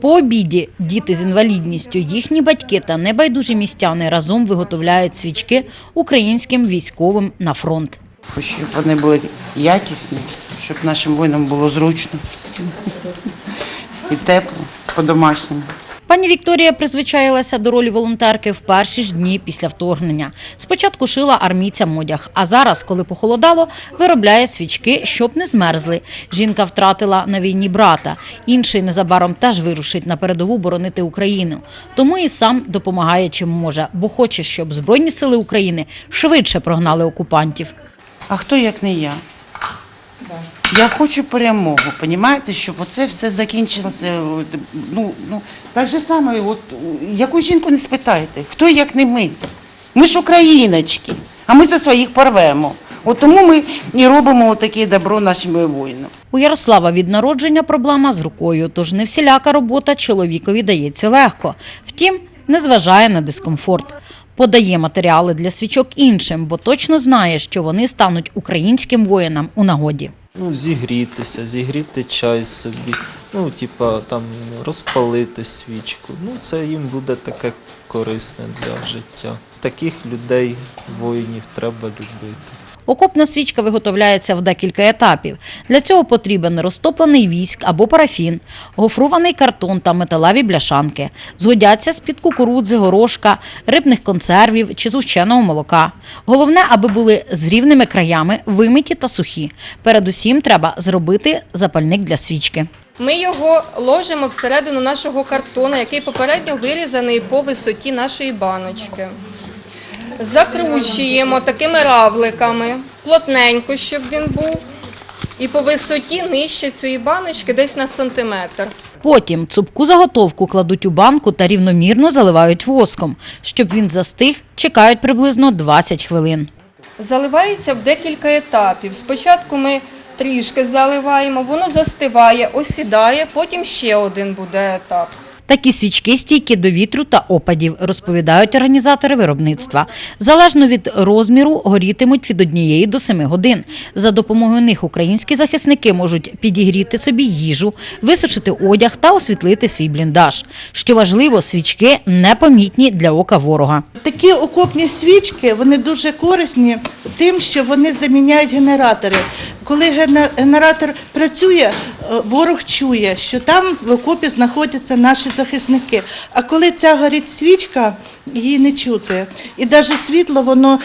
По обіді діти з інвалідністю, їхні батьки та небайдужі містяни разом виготовляють свічки українським військовим на фронт. щоб вони були якісні, щоб нашим воїнам було зручно і тепло по-домашньому. Пані Вікторія призвичаїлася до ролі волонтерки в перші ж дні після вторгнення. Спочатку шила армійцям одяг, а зараз, коли похолодало, виробляє свічки, щоб не змерзли. Жінка втратила на війні брата. Інший незабаром теж вирушить на передову боронити Україну. Тому і сам допомагає чим може, бо хоче, щоб Збройні сили України швидше прогнали окупантів. А хто як не я? Я хочу перемогу, розумієте, щоб оце все закінчилося. Ну, ну, так же саме, от, яку жінку не спитаєте, хто як не ми? Ми ж україночки, а ми за своїх порвемо. От тому ми і робимо таке добро нашим воїнам. У Ярослава від народження проблема з рукою, тож не всіляка робота чоловікові дається легко. Втім, не зважає на дискомфорт. Подає матеріали для свічок іншим, бо точно знає, що вони стануть українським воїнам у нагоді. Ну, зігрітися, зігріти чай собі, ну, типа там розпалити свічку. Ну, це їм буде таке корисне для життя. Таких людей, воїнів, треба любити. Окопна свічка виготовляється в декілька етапів. Для цього потрібен розтоплений віск або парафін, гофрований картон та металеві бляшанки. Згодяться з-під кукурудзи, горошка, рибних консервів чи зущеного молока. Головне, аби були з рівними краями, вимиті та сухі. Передусім треба зробити запальник для свічки. Ми його ложимо всередину нашого картону, який попередньо вирізаний по висоті нашої баночки. Закручуємо такими равликами, плотненько, щоб він був. І по висоті нижче цієї баночки десь на сантиметр. Потім цупку заготовку кладуть у банку та рівномірно заливають воском. Щоб він застиг, чекають приблизно 20 хвилин. Заливається в декілька етапів. Спочатку ми трішки заливаємо, воно застиває, осідає, потім ще один буде етап. Такі свічки стійкі до вітру та опадів, розповідають організатори виробництва. Залежно від розміру горітимуть від однієї до семи годин. За допомогою них українські захисники можуть підігріти собі їжу, висушити одяг та освітлити свій бліндаж. Що важливо, свічки непомітні для ока ворога. Такі окопні свічки вони дуже корисні тим, що вони заміняють генератори. Коли гене- генератор працює, ворог чує, що там в окопі знаходяться наші захисники. А коли ця горить свічка, її не чути. І навіть світло воно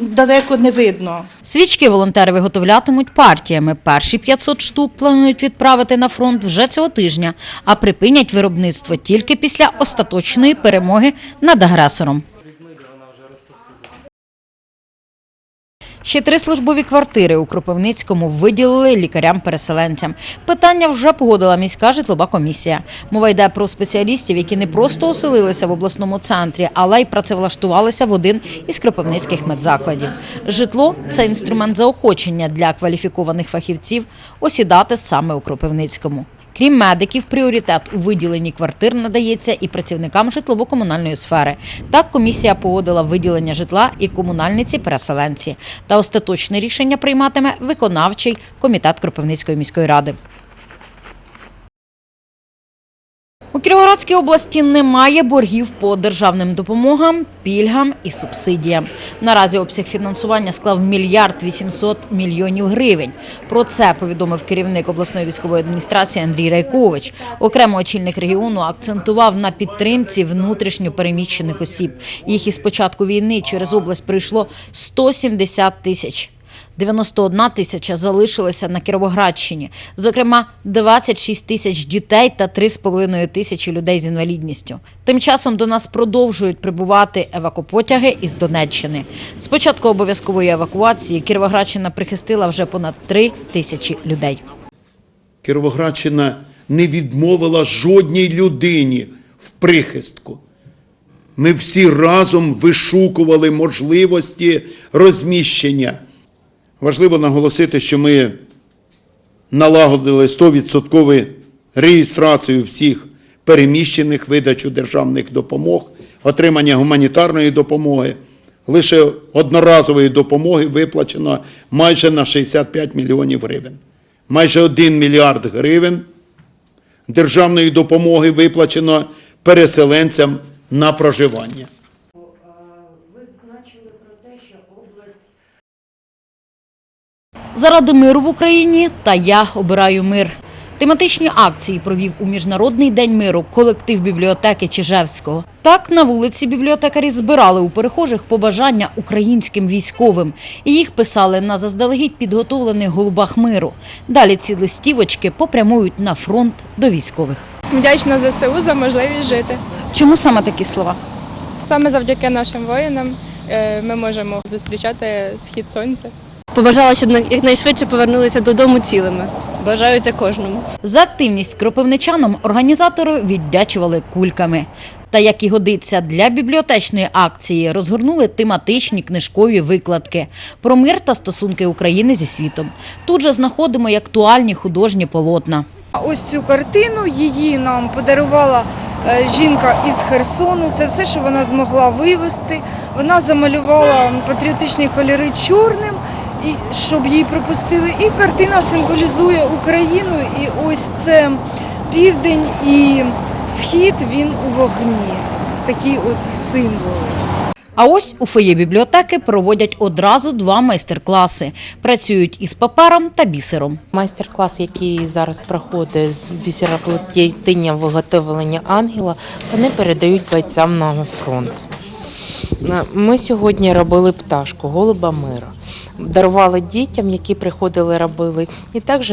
далеко не видно. Свічки волонтери виготовлятимуть партіями. Перші 500 штук планують відправити на фронт вже цього тижня, а припинять виробництво тільки після остаточної перемоги над агресором. Ще три службові квартири у Кропивницькому виділили лікарям-переселенцям. Питання вже погодила міська житлова комісія. Мова йде про спеціалістів, які не просто оселилися в обласному центрі, але й працевлаштувалися в один із кропивницьких медзакладів. Житло це інструмент заохочення для кваліфікованих фахівців осідати саме у Кропивницькому. Крім медиків, пріоритет у виділенні квартир надається і працівникам житлово-комунальної сфери. Так комісія погодила виділення житла і комунальниці переселенці. Та остаточне рішення прийматиме виконавчий комітет Кропивницької міської ради. У Кіровоградській області немає боргів по державним допомогам, пільгам і субсидіям. Наразі обсяг фінансування склав мільярд 800 мільйонів гривень. Про це повідомив керівник обласної військової адміністрації Андрій Райкович. Окремо очільник регіону акцентував на підтримці внутрішньо переміщених осіб. Їх із початку війни через область прийшло 170 тисяч. 91 тисяча залишилися на Кіровоградщині. Зокрема, 26 тисяч дітей та 3,5 тисячі людей з інвалідністю. Тим часом до нас продовжують прибувати евакопотяги із Донеччини. З початку обов'язкової евакуації Кіровоградщина прихистила вже понад 3 тисячі людей. Кіровоградщина не відмовила жодній людині в прихистку. Ми всі разом вишукували можливості розміщення. Важливо наголосити, що ми налагодили 100% реєстрацію всіх переміщених, видачу державних допомог, отримання гуманітарної допомоги. Лише одноразової допомоги виплачено майже на 65 мільйонів гривень. Майже 1 мільярд гривень державної допомоги виплачено переселенцям на проживання. Заради миру в Україні та я обираю мир. Тематичні акції провів у Міжнародний день миру колектив бібліотеки Чижевського. Так на вулиці бібліотекарі збирали у перехожих побажання українським військовим і їх писали на заздалегідь підготовлених голубах миру. Далі ці листівочки попрямують на фронт до військових. Вдячна ЗСУ за можливість жити. Чому саме такі слова? Саме завдяки нашим воїнам е, ми можемо зустрічати схід сонця. Побажала, щоб якнайшвидше повернулися додому цілими. Бажаю це кожному. За активність кропивничанам організатори віддячували кульками. Та як і годиться для бібліотечної акції, розгорнули тематичні книжкові викладки про мир та стосунки України зі світом. Тут же знаходимо й актуальні художні полотна. Ось цю картину її нам подарувала е, жінка із Херсону. Це все, що вона змогла вивезти. Вона замалювала патріотичні кольори чорним, і щоб її пропустили. І картина символізує Україну. І ось це південь і схід він у вогні. Такі от символи. А ось у фоє бібліотеки проводять одразу два майстер-класи. Працюють із папером та бісером. Майстер-клас, який зараз проходить з бісероплетіння виготовлення ангела, вони передають бойцям на фронт. Ми сьогодні робили пташку, голуба мира. Дарували дітям, які приходили, робили, і також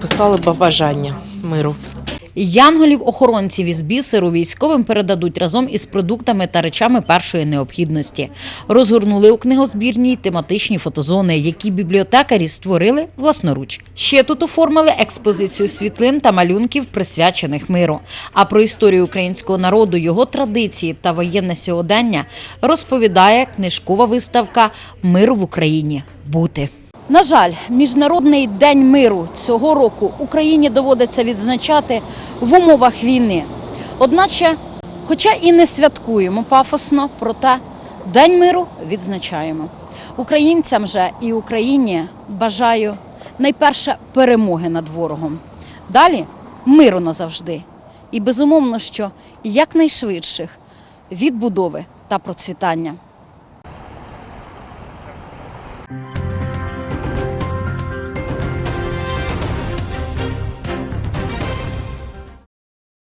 писали побажання миру. Янголів-охоронців із бісеру військовим передадуть разом із продуктами та речами першої необхідності. Розгорнули у книгозбірній тематичні фотозони, які бібліотекарі створили власноруч. Ще тут оформили експозицію світлин та малюнків, присвячених миру. А про історію українського народу, його традиції та воєнне сьогодення розповідає книжкова виставка Мир в Україні. Бути. На жаль, міжнародний день миру цього року Україні доводиться відзначати в умовах війни. Одначе, хоча і не святкуємо пафосно, проте День миру відзначаємо. Українцям же і Україні бажаю найперше перемоги над ворогом. Далі миру назавжди. І безумовно, що якнайшвидших відбудови та процвітання.